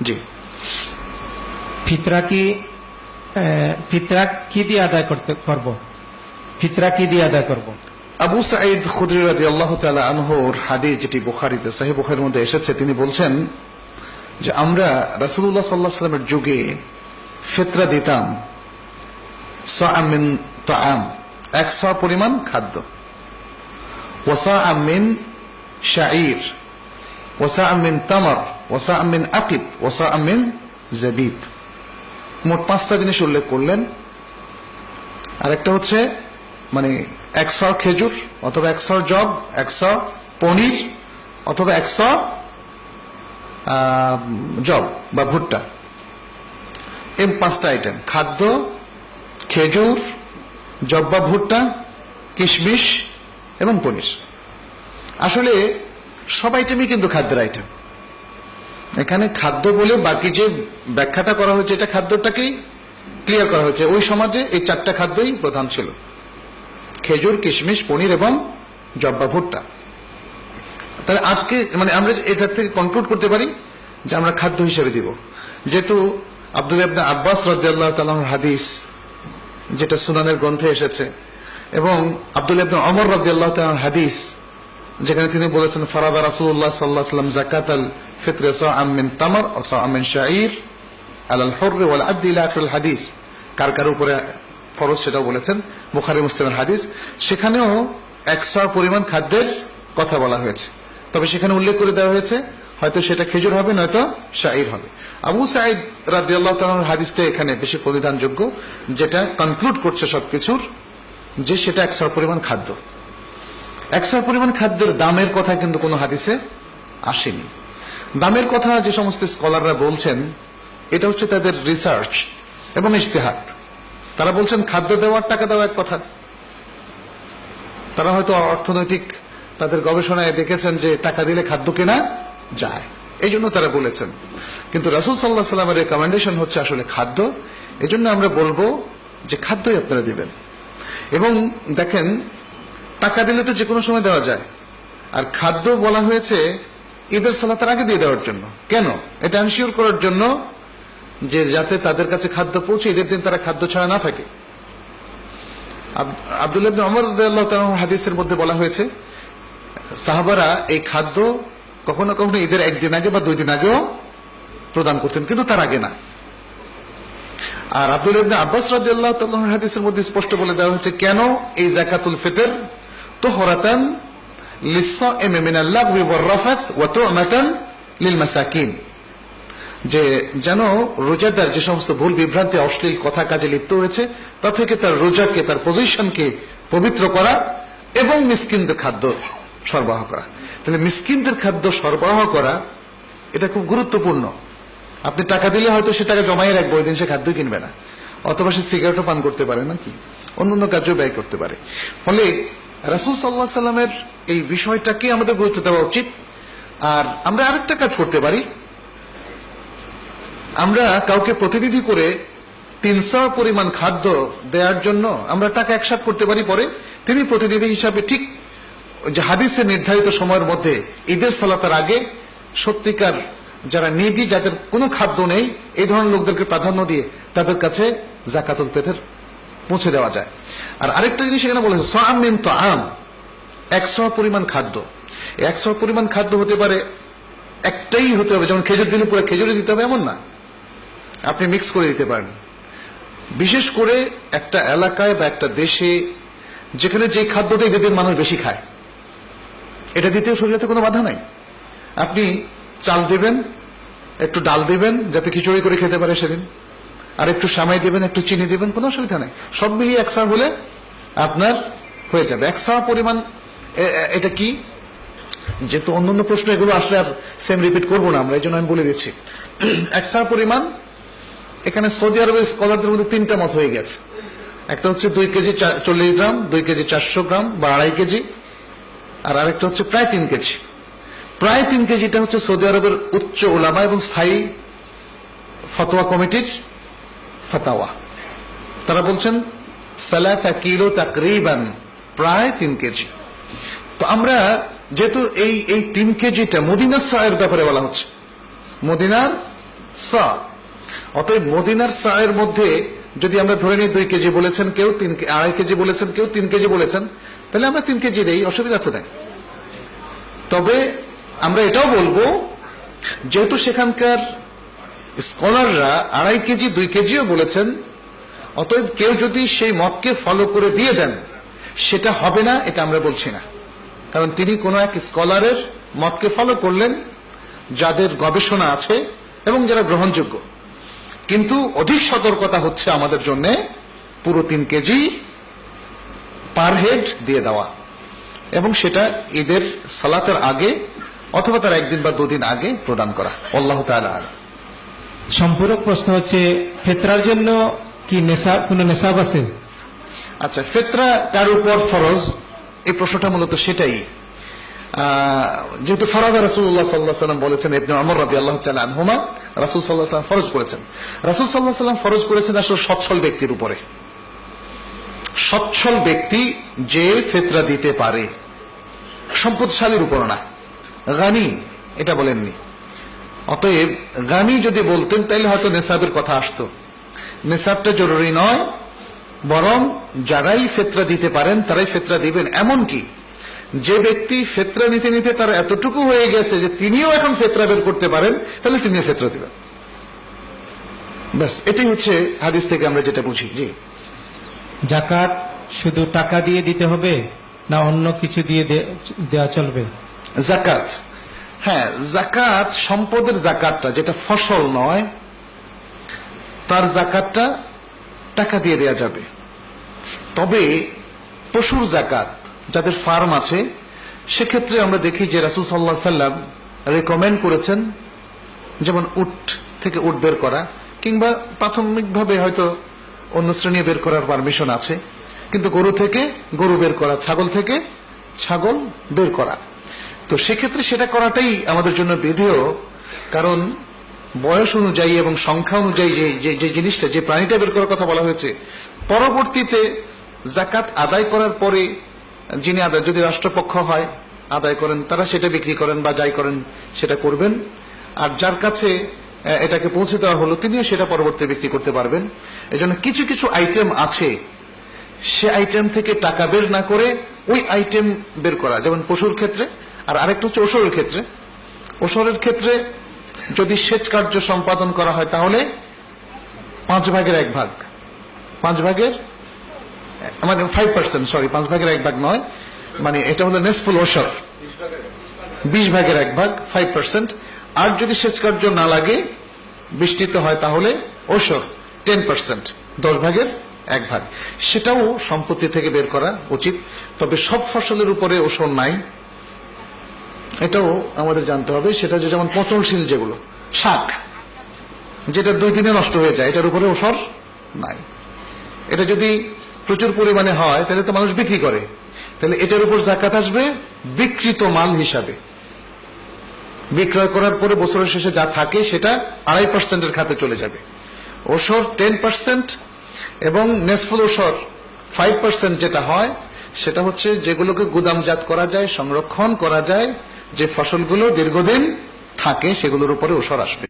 জি। ফিতরা কি ফিতরা কি দিয়ে আদায় করতে করব? ফিতরা কি দিয়ে আদায় করব? আবু সাঈদ খুদরি রাদি আল্লাহ তালা আনহর হাদিস যেটি বুখারিতে সাহেব বুখারির মধ্যে এসেছে তিনি বলছেন যে আমরা রাসুল্লাহ সাল্লাহ সাল্লামের যুগে ফেতরা দিতাম সামিন তাম এক পরিমাণ খাদ্য ওসা আমিন শাইর ওসা আমিন তামর ওসা আমিন আকিদ ওসা আমিন জাবিব মোট পাঁচটা জিনিস উল্লেখ করলেন। আরেকটা হচ্ছে মানে একশ খেজুর, অথবা একশ জব একশো পনির, অথবা একশো জব বা ভুট্টা। এই পাঁচটা আইটেম খাদ্য, খেজুর জব বা ভুট্টা, কিশমিশ এবং পনির। আসলে সব আইটেমই কিন্তু খাদ্যের আইটেম এখানে খাদ্য বলে বাকি যে ব্যাখ্যাটা করা হয়েছে, এটা খাদ্যটাকেই ক্লিয়ার করা হয়েছে। ওই সমাজে এই চারটা খাদ্যই প্রধান ছিল। খেজুর, কিশমিশ, পনির এবং জব্বা ভুট্টা। তাহলে আজকে মানে আমরা এটার থেকে কন্ট্রোল করতে পারি যে আমরা খাদ্য হিসেবে দিব। যেহেতু আব্দুল ইবনে আব্বাস রাদিয়াল্লাহু তাআলার হাদিস, যেটা সুনানের গ্রন্থে এসেছে, এবং আব্দুল ইবনে অমর রাদিয়াল্লাহু তাআলার হাদিস যেখানে তিনি বলেছেন, ফারাদা রাসূলুল্লাহ সাল্লাল্লাহু আলাইহি ওয়াসাল্লাম যাকাতাল ফিত্র সাআম মিন তামর ও সাআম মিন শাঈর আলাল হুররি ওয়াল আবদি আখিরিল হাদিস। কার কার উপরে ফরজ সেটাও বলেছেন, বুখারী, মুসলিমের হাদিস। সেখানেও একশো পরিমাণ খাদ্যের কথা বলা হয়েছে। তবে সেখানে উল্লেখ করে দেওয়া হয়েছে, হয়তো সেটা খেজুর হবে, নয়তো শাহির হবে। আবু সাইদ রাদিয়াল্লাহু তাআলার হাদিসটা এখানে বেশি প্রতিদানযোগ্য, যেটা কনক্লুড করছে সবকিছুর যে সেটা একশো পরিমাণ খাদ্য। একশো পরিমাণ খাদ্যের দামের কথা কিন্তু কোনো হাদিসে আসেনি। দামের কথা যে সমস্ত স্কলাররা বলছেন, এটা হচ্ছে তাদের রিসার্চ এবং ইশতেহাত তারা বলছেন, খাদ্য দেওয়ার টাকা দেওয়া এক কথা। তারা হয়তো অর্থনৈতিক তাদের গবেষণায় দেখেছেন যে টাকা দিলে খাদ্য কেনা যায়। এই জন্য তারা বলেছেন। কিন্তু রাসুল সাল্লাহ সাল্লামের রেকমেন্ডেশন হচ্ছে আসলে খাদ্য। এই জন্য আমরা বলব যে খাদ্যই আপনারা দিবেন। এবং দেখেন টাকা দিলে তো যে কোনো সময় দেওয়া যায়। আর খাদ্য বলা হয়েছে ঈদের সালাতের আগে দিয়ে দেওয়ার জন্য। কেন? এটা আনশিওর করার জন্য যে যাতে তাদের কাছে খাদ্য পৌঁছে, ঈদের দিন তারা খাদ্য ছাড়া না থাকে। আব্দুল্লাহ অমর হাদিসের মধ্যে বলা হয়েছে, সাহাবারা এই খাদ্য কখনো কখনো ঈদের একদিন আগে বা দুই দিন আগেও প্রদান করতেন, কিন্তু তার আগে না। আর আব্দুল ইবনে আব্বাস রাদিয়াল্লাহু তাআলার হাদিসের মধ্যে স্পষ্ট বলে দেওয়া হয়েছে, কেন এই যাকাতুল ফিতর লাগবি ওয়ার রাফাত ওয়া তু'মাতান লিল মাসাকিন যে যেন রোজাদার যে সমস্ত ভুল বিভ্রান্তি, অশ্লীল কথা কাজে লিপ্ত হয়েছে, তা থেকে তার রোজাকে, তার পজিশনকে পবিত্র করা এবং মিসকিনদের খাদ্য সরবরাহ করা। তাহলে মিসকিনদের খাদ্য সরবরাহ করা, এটা খুব গুরুত্বপূর্ণ। আপনি টাকা দিলে হয়তো সে টাকা জমাই রাখব, ওই দিন সে খাদ্য কিনবে না। অথবা সে সিগারেটও পান করতে পারে, নাকি? অন্যান্য কাজও ব্যয় করতে পারে। ফলে রাসুল সাল্লাহ সাল্লামের এই বিষয়টাকে আমাদের গুরুত্ব দেওয়া উচিত। আর আমরা আরেকটা কাজ করতে পারি। আমরা কাউকে প্রতিনিধি করে তিনশো পরিমাণ খাদ্য দেওয়ার জন্য আমরা টাকা একসাথ করতে পারি পরে। তিনি প্রতিনিধি হিসাবে ঠিক যে নির্ধারিত সময়ের মধ্যে ঈদের সালাতার আগে সত্যিকার যারা নিজি, যাদের কোনো খাদ্য নেই, এই ধরনের লোকদেরকে প্রাধান্য দিয়ে তাদের কাছে জাকাতুল পেতের পৌঁছে দেওয়া যায়। আর আরেকটা জিনিস এখানে বলেছে সামিন তো আম একশো পরিমাণ খাদ্য। একশো পরিমাণ খাদ্য হতে পারে, একটাই হতে হবে, যেমন খেজুর দিলে পুরো খেজুরে দিতে হবে, এমন না। আপনি মিক্স করে দিতে পারেন। বিশেষ করে একটা এলাকায় বা একটা দেশে যেখানে যে খাদ্যটা এদের মানুষ বেশি খায়, এটা দিতেও শরীরে কোনো বাধা নাই। আপনি চাল দেবেন, একটু ডাল দেবেন, যাতে খিচুড়ি করে খেতে পারে সেদিন। আর একটু সামাই দেবেন, একটু চিনি দেবেন, কোনো অসুবিধা নেই। সব মিলিয়ে এক একশা হলে আপনার হয়ে যাবে। এক একশা পরিমাণ এটা কি? যেহেতু অন্যান্য প্রশ্ন এগুলো আসলে আর সেম রিপিট করব না আমরা এই জন্য আমি বলে দিচ্ছি। একশা পরিমাণ, এখানে সৌদি আরবের স্কলারদের মধ্যে তিনটা মত হয়ে গেছে। একটা হচ্ছে দুই কেজি চল্লিশ গ্রাম, দুই কেজি চারশো গ্রাম বা আড়াই কেজি, আর আরেকটা হচ্ছে প্রায় তিন কেজি। প্রায় তিন কেজিটা হচ্ছে সৌদি আরবের উচ্চ ওলামা এবং স্থায়ী ফতোয়া কমিটির ফতাওয়া। তারা বলছেন সালাতা কিলো তাকরিবান, প্রায় তিন কেজি। তো আমরা যেহেতু এই এই তিন কেজিটা মদিনার সায়ের ব্যাপারে বলা হচ্ছে। মদিনার সা অতএব মদিনার সা এর মধ্যে যদি আমরা ধরে নিই দুই কেজি বলেছেন কেউ, তিন আড়াই কেজি বলেছেন কেউ, তিন কেজি বলেছেন, তাহলে আমরা তিন কেজি দেই, অসুবিধা তো নেই। তবে আমরা এটাও বলব, যেহেতু সেখানকার স্কলাররা আড়াই কেজি, দুই কেজিও বলেছেন, অতএব কেউ যদি সেই মতকে ফলো করে দিয়ে দেন, সেটা হবে না, এটা আমরা বলছি না। কারণ তিনি কোনো এক স্কলারের মতকে ফলো করলেন, যাদের গবেষণা আছে এবং যারা গ্রহণযোগ্য। কিন্তু অধিক সতর্কতা হচ্ছে আমাদের জন্য পুরো তিন কেজি পার হেড দিয়ে দেওয়া। এবং সেটা ঈদের সালাতের আগে অথবা তার একদিন বা দুদিন আগে প্রদান করা। আল্লাহ তাআলা আলাম। সম্পূরক প্রশ্ন হচ্ছে, ফেতরার জন্য কি নেশা, কোনো নেশাব আছে? আচ্ছা ফেতরা কার উপর ফরজ? এই প্রশ্নটা মূলত সেটাই। যেহেতু ফরাজ রাসুল্লাহ সাল্লাহ সাল্লাম বলেছেন, ইবনে আমর রাদি আল্লাহ আনহুমা, রাসুল সাল্লাহ সাল্লাম ফরজ করেছেন। রাসুল সাল্লাহ সাল্লাম ফরজ করেছেন আসলে সচ্ছল ব্যক্তির উপরে। সচ্ছল ব্যক্তি যে ফেতরা দিতে পারে। সম্পদশালীর উপর না। গানি, এটা বলেননি। অতএব গানি যদি বলতেন তাহলে হয়তো নেশাবের কথা আসতো। নেশাবটা জরুরি নয় বরং যারাই ফেতরা দিতে পারেন তারাই ফেতরা দিবেন। এমন কি যে ব্যক্তি ফেতরা নিতে নিতে তার এতটুকু হয়ে গেছে যে তিনিও এখন ফেতরা বের করতে পারেন তাহলে তিনিও ফেতরা দিবেন। ব্যাস এটাই হচ্ছে হাদিস থেকে আমরা যেটা বুঝি। জি। জাকাত শুধু টাকা দিয়ে দিতে হবে না অন্য কিছু দিয়ে দেওয়া চলবে? জাকাত। হ্যাঁ জাকাত সম্পদের জাকাতটা যেটা ফসল নয়, তার জাকাতটা টাকা দিয়ে দেয়া যাবে। তবে পশুর জাকাত যাদের ফার্ম আছে, সেক্ষেত্রে আমরা দেখি যে রাসুল সাল্লাহ সাল্লাম রেকমেন্ড করেছেন যেমন উট থেকে উট বের করা, কিংবা প্রাথমিকভাবে হয়তো অন্য শ্রেণি বের করার পারমিশন আছে, কিন্তু গরু থেকে গরু বের করা, ছাগল থেকে ছাগল বের করা। তো সেক্ষেত্রে সেটা করাটাই আমাদের জন্য বিধেয়, কারণ বয়স অনুযায়ী এবং সংখ্যা অনুযায়ী যে, যে- জিনিসটা, যে প্রাণীটা বের করার কথা বলা হয়েছে, পরবর্তীতে জাকাত আদায় করার পরে যিনি আদায়, যদি রাষ্ট্রপক্ষ হয়, আদায় করেন, তারা সেটা বিক্রি করেন বা যাই করেন, সেটা করবেন। আর যার কাছে এটাকে পৌঁছে দেওয়া হলো, তিনিও সেটা পরবর্তী বিক্রি করতে পারবেন। এজন্য কিছু কিছু আইটেম আছে, সে আইটেম থেকে টাকা বের না করে ওই আইটেম বের করা, যেমন পশুর ক্ষেত্রে আর আরেকটা হচ্ছে ওসরের ক্ষেত্রে। ওসরের ক্ষেত্রে যদি সেচ কার্য সম্পাদন করা হয়, তাহলে পাঁচ ভাগের এক ভাগ। পাঁচ ভাগের মানে ফাইভ পার্সেন্ট সরি পাঁচ ভাগের এক ভাগ নয় মানে এটা হলো নেসফুল ওসর বিশ ভাগের এক ভাগ ফাইভ পার্সেন্ট আর যদি সেচ কার্য না লাগে, বৃষ্টিতে হয়, তাহলে ওসর টেন পার্সেন্ট দশ ভাগের এক ভাগ। সেটাও সম্পত্তি থেকে বের করা উচিত। তবে সব ফসলের উপরে ওসর নাই। এটাও আমাদের জানতে হবে, সেটা যেমন পচনশীল যেগুলো, শাক, যেটা দুই দিনে নষ্ট হয়ে যায়, এটার উপরে ওসর নাই। এটা যদি প্রচুর পরিমাণে হয়, তাহলে তো মানুষ বিক্রি করে। তাহলে এটার উপর জাকাত আসবে বিকৃত মাল হিসাবে। বিক্রয় করার পরে বছরের শেষে যা থাকে, সেটা আড়াই পার্সেন্টের খাতে চলে যাবে। ওসর টেন পার্সেন্ট এবং নেসফুল ওসর ফাইভ পার্সেন্ট যেটা হয়, সেটা হচ্ছে যেগুলোকে গুদামজাত করা যায়, সংরক্ষণ করা যায় যে ফসলগুলো দীর্ঘদিন থাকে সেগুলোর উপরে ওষর আসবে।